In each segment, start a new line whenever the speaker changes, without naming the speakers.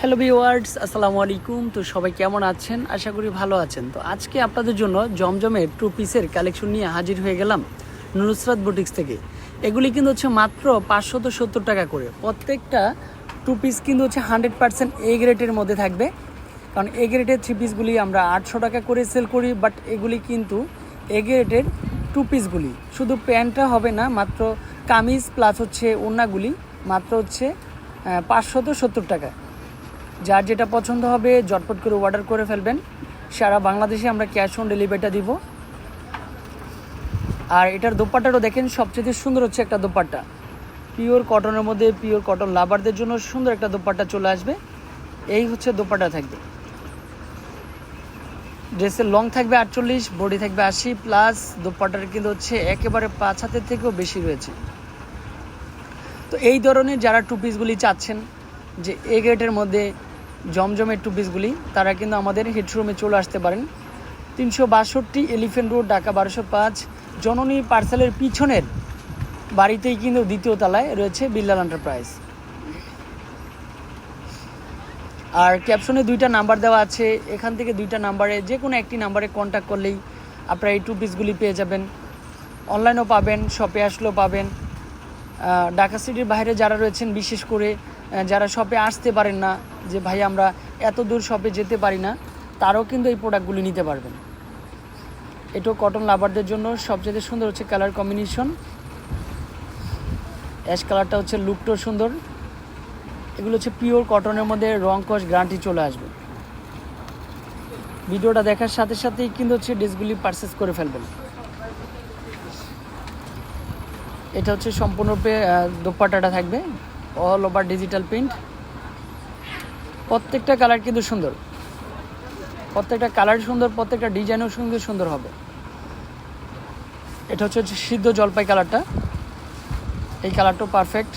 Hello viewers আসসালামু আলাইকুম তো সবাই কেমন আছেন? আশা করি ভালো আছেন। তো আজকে আপনাদের জন্য জমজমের টু পিসের কালেকশন নিয়ে হাজির হয়ে গেলাম নুসরাত বুটিক্স থেকে। এগুলি কিন্তু হচ্ছে মাত্র পাঁচশত সত্তর টাকা করে। প্রত্যেকটা টু পিস কিন্তু হচ্ছে হান্ড্রেড পার্সেন্ট এ গ্রেডের মধ্যে থাকবে। কারণ এ গ্রেডের থ্রি পিসগুলি আমরা আটশো টাকা করে সেল করি বাট এগুলি কিন্তু এ গ্রেডের টু পিসগুলি শুধু প্যান্টটা হবে না, মাত্র কামিজ প্লাস হচ্ছে ওড়নাগুলি, মাত্র হচ্ছে পাঁচশত সত্তর টাকা। যার যেটা পছন্দ হবে জটপট করে অর্ডার করে ফেলবেন। সারা বাংলাদেশে আমরা ক্যাশ অন ডেলিভারিটা দিব। আর এটার দোপাট্টাটাও দেখেন, সবচেয়ে সুন্দর হচ্ছে একটা দোপাট্টা। পিওর কটনের মধ্যে পিওর কটন লাভারদের জন্য সুন্দর একটা দোপাট্টা চলে আসবে। এই হচ্ছে দোপাট্টা থাকবে। ড্রেসের লং থাকবে আটচল্লিশ বডি থাকবে আশি প্লাস দোপাট্টার কিন্তু হচ্ছে একেবারে পাঁচ হাতের থেকেও বেশি রয়েছে। তো এই ধরনের যারা টু পিসগুলি চাচ্ছেন, যে এ গ্রেডের মধ্যে জমজমের টু পিসগুলি তারা কিন্তু আমাদের হেডরুমে চলে আসতে পারেন। তিনশো বাষট্টি এলিফেন্ট রোড ঢাকা বারোশো পাঁচ, জননী পার্সেলের পিছনের বাড়িতেই কিন্তু দ্বিতীয় তলায় রয়েছে বিল্লাল এন্টারপ্রাইজ আর ক্যাপশনে দুইটা নাম্বার দেওয়া আছে, এখান থেকে দুইটা নাম্বারে যে কোনো একটি নাম্বারে কন্ট্যাক্ট করলেই আপনারা এই টু পিসগুলি পেয়ে যাবেন। অনলাইনেও পাবেন শপে আসলেও পাবেন। ঢাকা সিটির বাইরে যারা রয়েছেন, বিশেষ করে যারা শপে আসতে পারেন না যে ভাই আমরা এত দূর শপে যেতে পারি না তারাও কিন্তু এই প্রোডাক্টগুলি নিতে পারবেন। এটাও কটন লাভারদের জন্য সবচেয়ে সুন্দর হচ্ছে কালার কম্বিনেশন অ্যাশ কালারটা হচ্ছে লুকটাও সুন্দর। এগুলো হচ্ছে পিওর কটনের মধ্যে রং কস গ্যারান্টি চলে আসবে। ভিডিওটা দেখার সাথে সাথেই কিন্তু হচ্ছে ড্রেসগুলি পারচেস করে ফেলবেন। এটা হচ্ছে সম্পূর্ণরূপে আহ, দোপাট্টাটা থাকবে। অল ওভার ডিজিটাল প্রিন্ট প্রত্যেকটা কালার কিন্তু সুন্দর। প্রত্যেকটা কালার সুন্দর, প্রত্যেকটা ডিজাইনও সুন্দর সুন্দর হবে। এটা হচ্ছে সিদ্ধ জলপাই কালারটা এই কালারটাও পারফেক্ট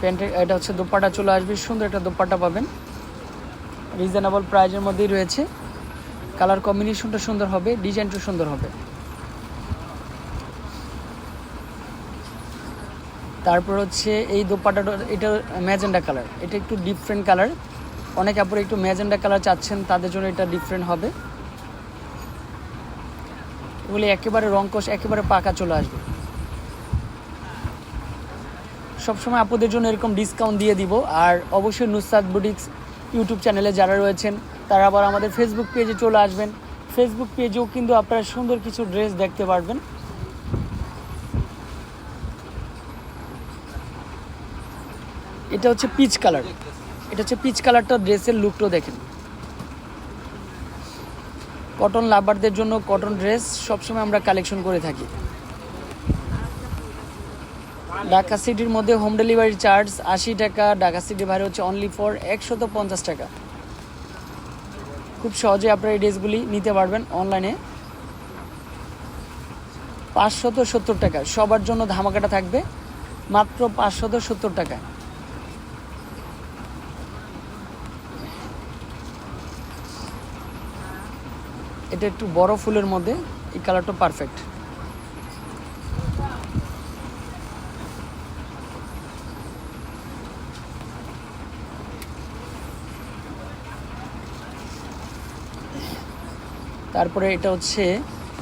প্যান্টের এটা হচ্ছে দোপাট্টা চলে আসবে, সুন্দর একটা দোপাট্টা পাবেন। রিজনেবল প্রাইজের মধ্যেই রয়েছে। কালার কম্বিনেশনটা সুন্দর হবে ডিজাইনটা সুন্দর হবে। তারপর হচ্ছে এই দোপাট্টাটা, এটা ম্যাজেন্ডা কালার। এটা একটু ডিফারেন্ট কালার। অনেক আপুরে একটু ম্যাজেন্ডা কালার চাচ্ছেন, তাদের জন্য এটা ডিফারেন্ট হবে। এগুলি একেবারে রংকশ, একেবারে পাকা চলে আসবে। সবসময় আপুদের জন্য এরকম ডিসকাউন্ট দিয়ে দিব। আর অবশ্যই নুসাদ বুটিক্স ইউটিউব চ্যানেলে যারা রয়েছেন, তারা আবার আমাদের ফেসবুক পেজে চলে আসবেন। ফেসবুক পেজেও কিন্তু আপনারা সুন্দর কিছু ড্রেস দেখতে পারবেন। এটা হচ্ছে পিচ কালার এটা হচ্ছে পিচ কালারটা ড্রেসের লুকটাও দেখেন। কটন লাভারদের জন্য কটন ড্রেস সবসময় আমরা কালেকশন করে থাকি। ঢাকা সিটির মধ্যে হোম ডেলিভারি চার্জ আশি টাকা, ঢাকা সিটির বাইরে হচ্ছে অনলি ফর একশত পঞ্চাশ টাকা। খুব সহজে আপনারা এই ড্রেসগুলি নিতে পারবেন অনলাইনে পাঁচশত সত্তর টাকা, সবার জন্য ধামাকাটা থাকবে মাত্র পাঁচশত সত্তর টাকা এটা একটু বড় ফুলের মধ্যে, এই কালারটা পারফেক্ট তারপরে এটা হচ্ছে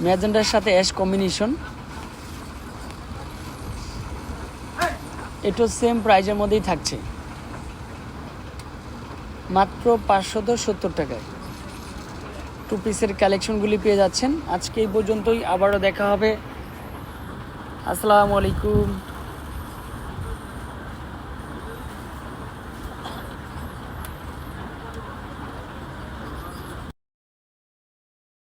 ম্যাজেন্ডার সাথে অ্যাশ কম্বিনেশন। এটা সেম প্রাইজের মধ্যেই থাকছে। মাত্র পাঁচশত সত্তর টাকায়। টু পিসের কালেকশনগুলি পেয়ে যাচ্ছেন। আজকে এই পর্যন্তই আবারও দেখা হবে। আসসালামু আলাইকুম।